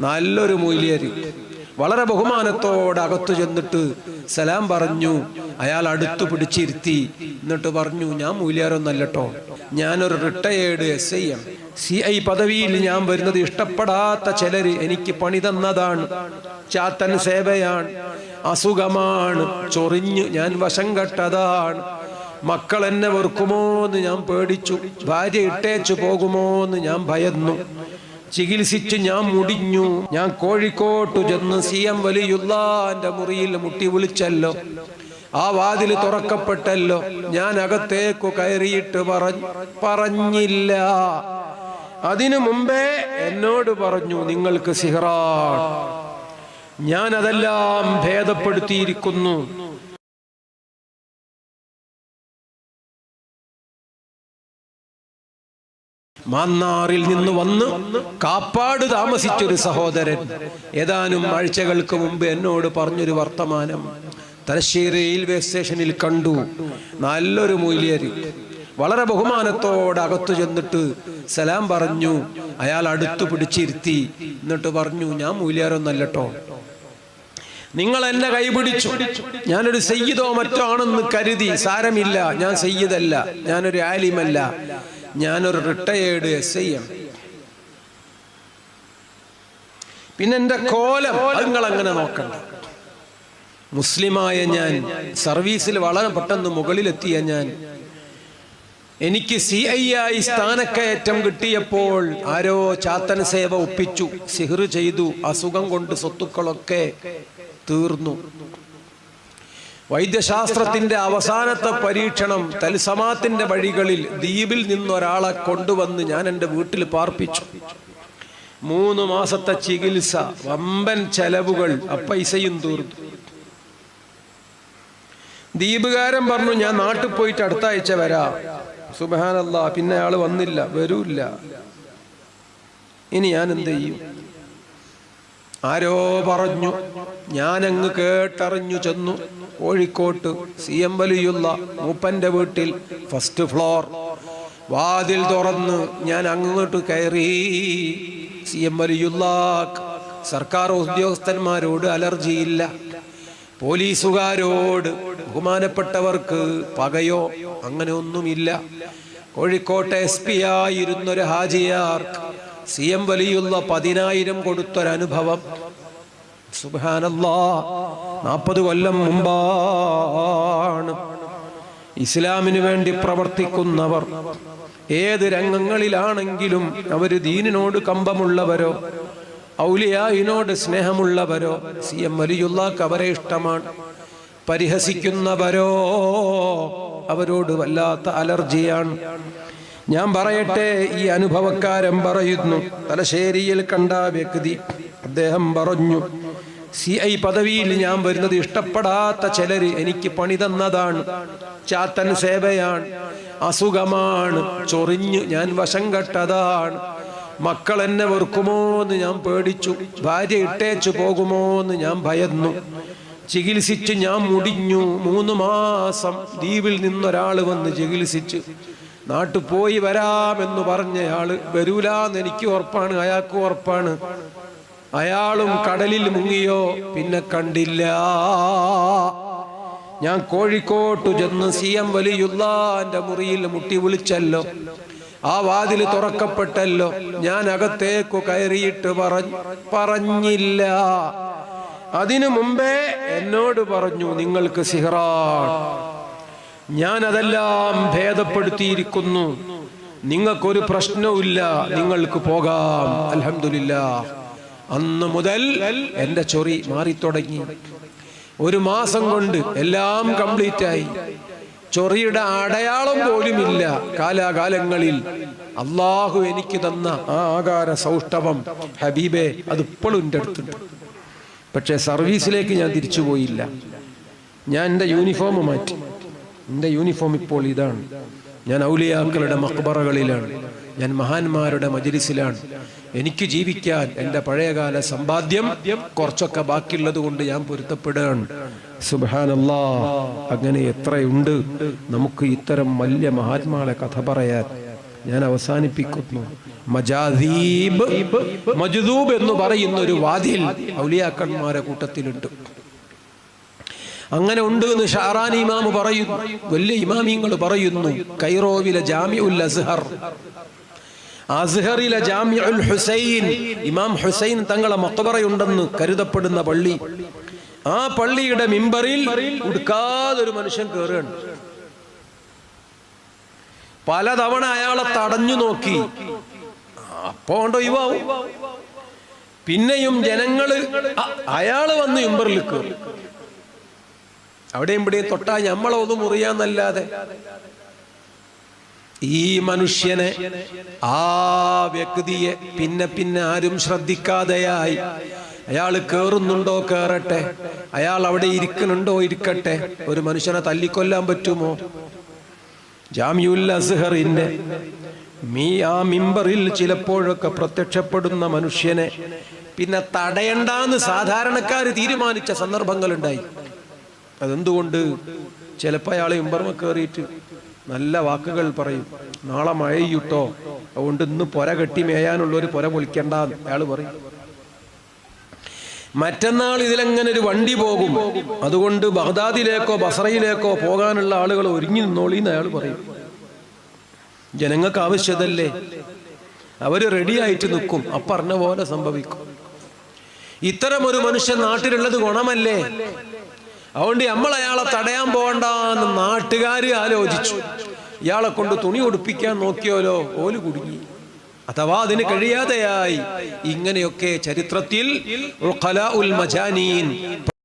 നല്ലൊരു മൂല്യര്. വളരെ ബഹുമാനത്തോടെ അകത്തു ചെന്നിട്ട് സലാം പറഞ്ഞു. അയാൾ അടുത്തു പിടിച്ചിരുത്തി. എന്നിട്ട് പറഞ്ഞു ഞാൻ മൂല്യാരൊന്നല്ലട്ടോ. ഞാനൊരു retired S I M C I പദവിയിൽ ഞാൻ വരുന്നത് ഇഷ്ടപ്പെടാത്ത ചിലര് എനിക്ക് പണി തന്നതാണ്. ചാത്തൻ സേവയാണ്. അസുഖമാണ്. ചൊറിഞ്ഞു ഞാൻ വശം കെട്ടതാണ്. മക്കൾ എന്നെ വെറുക്കുമോ എന്ന് ഞാൻ പേടിച്ചു. ഭാര്യ ഇട്ടേച്ചു പോകുമോ എന്ന് ഞാൻ ഭയന്നു. ചികിത്സിച്ച് ഞാൻ മുടിഞ്ഞു. ഞാൻ കോഴിക്കോട്ട് ചെന്ന് സി എം വലിയുള്ളാന്റെ മുറിയിൽ മുട്ടി വിളിച്ചല്ലോ. ആ വാതിൽ തുറക്കപ്പെട്ടല്ലോ. ഞാൻ അകത്തേക്കു കയറിയിട്ട് പറഞ്ഞ പറഞ്ഞില്ല. അതിനു മുമ്പേ എന്നോട് പറഞ്ഞു നിങ്ങൾക്ക് സിഹറാൻ ഞാൻ അതെല്ലാം ഭേദപ്പെടുത്തിയിരിക്കുന്നു. മാന്നാറിൽ നിന്ന് വന്ന് കാപ്പാട് താമസിച്ചൊരു സഹോദരൻ. ഏതാനും ആഴ്ചകൾക്ക് മുമ്പ് എന്നോട് പറഞ്ഞൊരു വർത്തമാനം തലശ്ശേരി റെയിൽവേ സ്റ്റേഷനിൽ കണ്ടു. നല്ലൊരു മൂല്യര്. വളരെ ബഹുമാനത്തോടെ അകത്തു ചെന്നിട്ട് സലാം പറഞ്ഞു. അയാൾ അടുത്തു പിടിച്ചിരുത്തി. എന്നിട്ട് പറഞ്ഞു ഞാൻ മൂല്യാരൊന്നല്ലോ നിങ്ങൾ എന്നെ കൈപിടിച്ചു. ഞാനൊരു സയ്യിദോ മറ്റോ ആണെന്ന് കരുതി. സാരമില്ല. ഞാൻ സയ്യിദല്ല. ഞാനൊരു ആലിമല്ല. ഞാനൊരു റിട്ടയേർഡ് എസ് ഐ എം പിന്നെ എന്റെ കോലം നിങ്ങൾ അങ്ങനെ നോക്കണ്ട മുസ്ലിമായ ഞാൻ സർവീസിൽ വളരെ പെട്ടെന്ന് മുകളിലെത്തിയ ഞാൻ എനിക്ക് സി ഐ ആയി സ്ഥാനക്കയറ്റം കിട്ടിയപ്പോൾ ആരോ ചാത്തൻ സേവ ഒപ്പിച്ചു സിഹർ ചെയ്തു അസുഖം കൊണ്ട് സ്വത്തുക്കളൊക്കെ തീർന്നു. വൈദ്യശാസ്ത്രത്തിന്റെ അവസാനത്തെ പരീക്ഷണം തൽസമാത്തിന്റെ വഴികളിൽ ദ്വീപിൽ നിന്നൊരാളെ കൊണ്ടുവന്ന് ഞാൻ എന്റെ വീട്ടിൽ പാർപ്പിച്ചു. മൂന്ന് മാസത്തെ ചികിത്സ വമ്പൻ ചെലവുകൾ ആ പൈസയും തീർന്നു. ദ്വീപുകാരൻ പറഞ്ഞു ഞാൻ നാട്ടിൽ പോയിട്ട് അടുത്ത ആഴ്ച വരാം. സുബാനല്ല പിന്നെ ആൾ വന്നില്ല വരൂല്ല. ഇനി ഞാൻ എന്ത് ചെയ്യും? ആരോ പറഞ്ഞു ഞാനങ്ങ് കേട്ടറിഞ്ഞു ചെന്നു. കോഴിക്കോട്ട് സി എം വലിയുള്ള മൂപ്പന്റെ വീട്ടിൽ ഫസ്റ്റ് ഫ്ലോർ വാതിൽ തുറന്ന് ഞാൻ അങ്ങോട്ട് കയറി. സി എം വലിയുള്ള സർക്കാർ ഉദ്യോഗസ്ഥന്മാരോട് അലർജിയില്ല. പോലീസുകാരോട് ബഹുമാനപ്പെട്ടവർക്ക് പകയോ അങ്ങനെ ഒന്നുമില്ല കോഴിക്കോട്ടെ എസ് പി ആയിരുന്നൊരു ഹാജിയാർക്ക് സി എം വലിയുള്ള പതിനായിരം കൊടുത്തൊരനുഭവം. സുബാനല്ലാ നാൽപ്പത് കൊല്ലം മുമ്പാണ് ഇസ്ലാമിന് വേണ്ടി പ്രവർത്തിക്കുന്നവർ. ഏത് രംഗങ്ങളിലാണെങ്കിലും അവർ ദീനിനോട് കമ്പമുള്ളവരോ ഔലിയായിനോട് സ്നേഹമുള്ളവരോ സി എം വലിയുള്ളാക്ക് അവരെ ഇഷ്ടമാണ്. പരിഹസിക്കുന്നവരോ അവരോട് വല്ലാത്ത അലർജിയാണ്. ഞാൻ പറയട്ടെ ഈ അനുഭവക്കാരൻ പറയുന്നു തലശ്ശേരിയിൽ കണ്ട വ്യക്തി അദ്ദേഹം പറഞ്ഞു സി ഐ പദവിയിൽ ഞാൻ വരുന്നത് ഇഷ്ടപ്പെടാത്ത ചിലര് എനിക്ക് പണി തന്നതാണ്. ചാത്തൻ സേവയാണ്. അസുഖമാണ്. ചൊറിഞ്ഞു ഞാൻ വശം കെട്ടതാണ്. മക്കൾ എന്നെ വെറുക്കുമോ എന്ന് ഞാൻ പേടിച്ചു. ഭാര്യ ഇട്ടേച്ചു പോകുമോ എന്ന് ഞാൻ ഭയന്നു. ചികിത്സിച്ച് ഞാൻ മുടിഞ്ഞു. മൂന്ന് മാസം ദ്വീപിൽ നിന്നൊരാൾ വന്ന് ചികിത്സിച്ച് നാട്ടു പോയി വരാമെന്ന് പറഞ്ഞയാൾ വരൂലെന്ന് എനിക്ക് ഉറപ്പാണ്. അയാൾക്ക് ഉറപ്പാണ്. അയാളും കടലിൽ മുങ്ങിയോ പിന്നെ കണ്ടില്ല. ഞാൻ കോഴിക്കോട്ടു ചെന്ന് സി എം വലിയുള്ളാന്റെ മുറിയിൽ മുട്ടി വിളിച്ചല്ലോ. ആ വാതിൽ തുറക്കപ്പെട്ടല്ലോ. ഞാൻ അകത്തേക്കു കയറിയിട്ട് പറഞ്ഞ പറഞ്ഞില്ല. അതിനു മുമ്പേ എന്നോട് പറഞ്ഞു നിങ്ങൾക്ക് സിഹറാ ഞാൻ അതെല്ലാം ഭേദപ്പെടുത്തിയിരിക്കുന്നു. നിങ്ങൾക്കൊരു പ്രശ്നവുമില്ല. നിങ്ങൾക്ക് പോകാം. അൽഹംദുലില്ല അന്ന് മുതൽ എന്റെ ചൊറി മാറിത്തുടങ്ങി. ഒരു മാസം കൊണ്ട് എല്ലാം കംപ്ലീറ്റ് ആയി ചൊറിയുടെ അടയാളം പോലുമില്ല കാലാകാലങ്ങളിൽ. അള്ളാഹു എനിക്ക് തന്ന ആ ആകാര സൗഷ്ഠവം ഹബീബെ അത് ഇപ്പോഴും എന്റെ അടുത്തുണ്ട്. പക്ഷേ സർവീസിലേക്ക് ഞാൻ തിരിച്ചു പോയില്ല. ഞാൻ എന്റെ യൂണിഫോം മാറ്റി. എന്റെ യൂണിഫോം ഇപ്പോൾ ഇതാണ്. ഞാൻ ഔലിയാക്കളുടെ മക്ബറകളിലാണ്. ഞാൻ മഹാന്മാരുടെ മജലിസിലാണ്. എനിക്ക് ജീവിക്കാൻ എന്റെ പഴയകാല സമ്പാദ്യം കുറച്ചൊക്കെ ബാക്കിയുള്ളത് കൊണ്ട് ഞാൻ പൊരുത്തപ്പെടുകയാണ്. സുബാനല്ലാ അങ്ങനെ എത്രയുണ്ട്? നമുക്ക് ഇത്തരം വലിയ മഹാത്മാളെ കഥ പറയാൻ ഞാൻ അവസാനിപ്പിക്കുന്നു. മജാദീബ് മജ്ദൂബ് എന്ന് പറയുന്ന ഒരു വാതിൽ ഔലിയാക്കന്മാരെ കൂട്ടത്തിലുണ്ട്. അങ്ങനെ ഉണ്ട് എന്ന് ഷാറാൻ ഇമാമ് പറയുന്നു വലിയ ഇമാമിങ്ങൾ പറയുന്നു കൈറോവിലെ ജാമിഉൽ അസ്ഹർ. അസ്ഹറിലെ ജാമ്യുൽ ഹുസൈൻ ഇമാം ഹുസൈൻ തങ്ങളെ മക്കബറയുണ്ടെന്ന് കരുതപ്പെടുന്ന പള്ളി. ആ പള്ളിയുടെ മിമ്പറിൽ ഉടുക്കാതെ ഒരു മനുഷ്യൻ കയറുകയാണ് പലതവണ അയാളെ തടഞ്ഞു നോക്കി. അപ്പോ ഉണ്ടോ യുവാവും? പിന്നെയും ജനങ്ങൾ അയാൾ വന്ന് മിമ്പറിൽ കേറും. അവിടെയും ഇവിടെയും തൊട്ടാ ഞമ്മളെ ഒന്നും മുറിയാന്നല്ലാതെ ഈ മനുഷ്യനെ ആ വ്യക്തിയെ പിന്നെ പിന്നെ ആരും ശ്രദ്ധിക്കാതെയായി. അയാൾ കേറുന്നുണ്ടോ കേറട്ടെ? അയാൾ അവിടെ ഇരിക്കുന്നുണ്ടോ ഇരിക്കട്ടെ? ഒരു മനുഷ്യനെ തല്ലിക്കൊല്ലാൻ പറ്റുമോ? ജാമ്യുൽ അസ്ഹറിന്റെ മീ ആ മിമ്പറിൽ ചിലപ്പോഴൊക്കെ പ്രത്യക്ഷപ്പെടുന്ന മനുഷ്യനെ പിന്നെ തടയണ്ടെന്ന് സാധാരണക്കാർ തീരുമാനിച്ച സന്ദർഭങ്ങളുണ്ടായി. അതെന്തുകൊണ്ട്? ചിലപ്പോൾ അയാൾ മിമ്പർമ കയറിയിട്ട് നല്ല വാക്കുകൾ പറയും. നാളെ മഴയുട്ടോ? അതുകൊണ്ട് ഇന്ന് പുര കെട്ടി മേയാനുള്ള ഒരു പുര പൊളിക്കണ്ട അയാൾ പറയും. മറ്റന്നാൾ ഇതിലെങ്ങനെ ഒരു വണ്ടി പോകും. അതുകൊണ്ട് ബഗ്ദാദിലേക്കോ ബസറയിലേക്കോ പോകാനുള്ള ആളുകൾ ഒരുങ്ങി നിന്നോളി എന്ന് അയാൾ പറയും. ജനങ്ങൾക്ക് ആവശ്യതല്ലേ? അവർ റെഡിയായിട്ട് നിൽക്കും. അപ്പറഞ്ഞ പോലെ സംഭവിക്കും. ഇത്തരം ഒരു മനുഷ്യൻ നാട്ടിലുള്ളത് ഗുണമല്ലേ? അതുകൊണ്ട് നമ്മൾ അയാളെ തടയാൻ പോകണ്ട എന്ന് നാട്ടുകാർ ആലോചിച്ചു. ഇയാളെ കൊണ്ട് തുണി ഉടുപ്പിക്കാൻ നോക്കിയോലോ ഓൽ കുടുങ്ങി. അഥവാ അതിന് കഴിയാതെയായി. ഇങ്ങനെയൊക്കെ ചരിത്രത്തിൽ മജാനീൻ